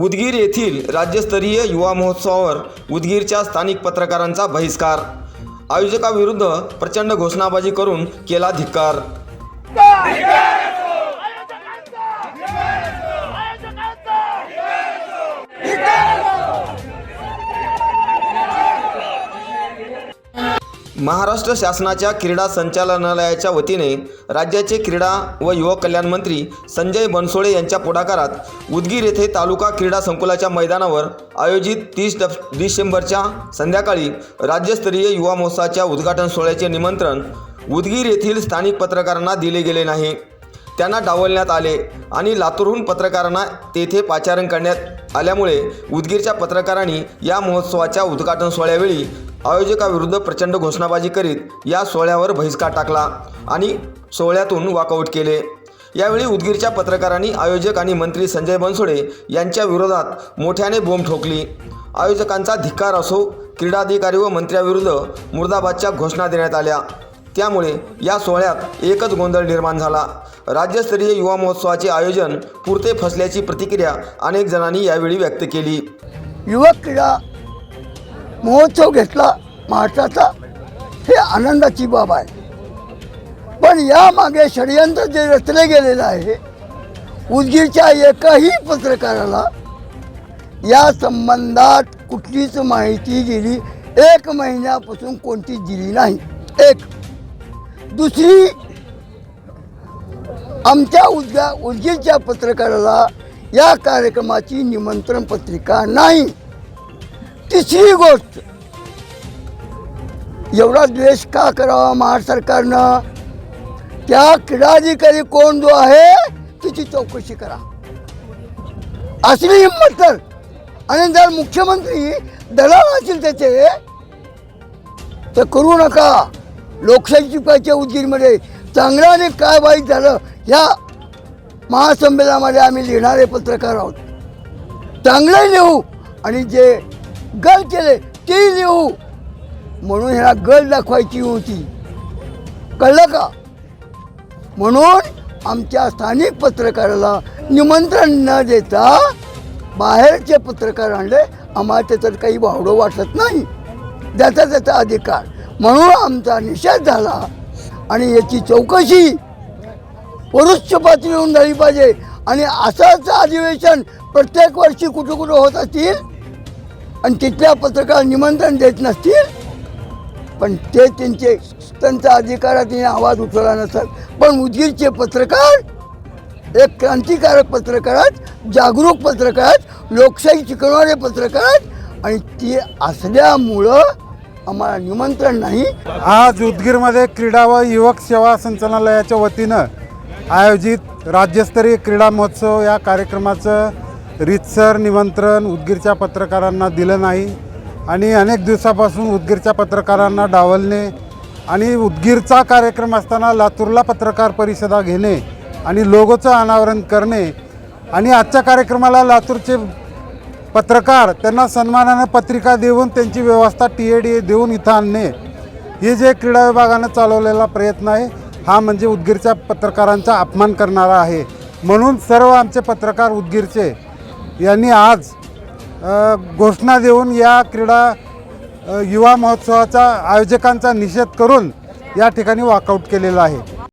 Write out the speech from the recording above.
उदगीर येथील राज्यस्तरीय युवा महोत्सवावर उदगीरच्या स्थानिक पत्रकारांचा बहिष्कार. आयोजकाविरुद्ध प्रचंड घोषणाबाजी करून केला धिक्कार. महाराष्ट्र शासनाच्या क्रीडा संचालनालयाच्या वतीने राज्याचे क्रीडा व युवक कल्याण मंत्री संजय बनसोडे यांच्या पुढाकारात उदगीर येथे तालुका क्रीडा संकुलाच्या मैदानावर आयोजित तीस डिसेंबरच्या संध्याकाळी राज्यस्तरीय युवा महोत्सवाच्या उद्घाटन सोहळ्याचे निमंत्रण उदगीर येथील स्थानिक पत्रकारांना दिले गेले नाही. त्यांना डावलण्यात आले आणि लातूरहून पत्रकारांना तेथे पाचारण करण्यात आल्यामुळे उदगीरच्या पत्रकारांनी या महोत्सवाच्या उद्घाटन सोहळ्यावेळी आयोजकाविरुद्ध प्रचंड घोषणाबाजी करीत या सोहळ्यावर बहिष्कार टाकला आणि सोहळ्यातून वॉकआउट केले. यावेळी उदगीरच्या पत्रकारांनी आयोजक आणि मंत्री संजय बनसोडे यांच्या विरोधात मोठ्याने बोंब ठोकली. आयोजकांचा धिक्कार असो क्रीडाधिकारी व मंत्र्याविरुद्ध मुर्दाबादच्या घोषणा देण्यात आल्या. त्यामुळे या सोहळ्यात एकच गोंधळ निर्माण झाला. राज्यस्तरीय युवा महोत्सवाचे आयोजन पुरते फसल्याची प्रतिक्रिया अनेक जणांनी यावेळी व्यक्त केली. युवक क्रीडा महोत्सव घेतला महाराष्ट्राचा हे आनंदाची बाब आहे. पण यामागे षडयंत्र जे रचले गेलेलं आहे उदगीरच्या एकाही पत्रकाराला या संबंधात कुठलीच माहिती दिली एक महिन्यापासून कोणतीच दिली नाही. एक. दुसरी आमच्या उद्या उदगीरच्या पत्रकाराला या कार्यक्रमाची निमंत्रण पत्रिका नाही. तिसरी गोष्ट एवढा द्वेष का करावा महाराष्ट्र सरकारनं? त्या क्रीडाधिकारी कोण जो आहे तिची चौकशी करा. असली हिंमत तर. आणि जर मुख्यमंत्री दलाल असतील त्याचे तर करू नका. लोकशाही चुकायच्या उदगीरमध्ये. चांगल्याने काय वाईट झालं ह्या महासंमेलनामध्ये आम्ही लिहिणारे पत्रकार आहोत. चांगलंही लिहू आणि जे गल केले ते लिहू. म्हणून ह्याला गल दाखवायची होती. कळलं का? म्हणून आमच्या स्थानिक पत्रकाराला निमंत्रण न देता बाहेरचे पत्रकार आणले. आम्हाला त्याच्यात काही वावडं वाटत नाही. त्याचा त्याचा अधिकार. म्हणून आमचा निषेध झाला. आणि याची चौकशी वरिष्ठ पातळीवरून झाली पाहिजे. आणि असंच अधिवेशन प्रत्येक वर्षी कुठं कुठं होत असतील? आणि तिथल्या पत्रकार निमंत्रण देत नसतील? पण ते त्यांचे त्यांचा अधिकारात आवाज उठवला नसतात. पण उदगीरचे पत्रकार एक क्रांतिकारक पत्रकारात जागरूक पत्रकार लोकशाही शिकवणारे पत्रकार आणि ते असल्यामुळं आम्हाला निमंत्रण नाही. आज उदगीरमध्ये क्रीडा व युवक सेवा संचालनालयाच्या वतीनं आयोजित राज्यस्तरीय क्रीडा महोत्सव या कार्यक्रमाचं रीतसर निमंत्रण उदगीरच्या पत्रकारांना दिलं नाही आणि अनेक दिवसापासून उदगीरच्या पत्रकारांना डावलणे आणि उदगीरचा कार्यक्रम असताना लातूरला पत्रकार परिषदा घेणे आणि लोगोचं अनावरण करणे आणि आजच्या कार्यक्रमाला लातूरचे पत्रकार त्यांना सन्मानानं पत्रिका देऊन त्यांची व्यवस्था टी ए डी ए देऊन इथं आणणे हे जे क्रीडा विभागानं चालवलेला प्रयत्न आहे हा म्हणजे उदगीरच्या पत्रकारांचा अपमान करणारा आहे. म्हणून सर्व आमचे पत्रकार उदगीरचे यांनी आज घोषणा देऊन या क्रीडा युवा महोत्सवाचा आयोजकांचा निषेध करून या ठिकाणी वॉकआउट केलेला आहे.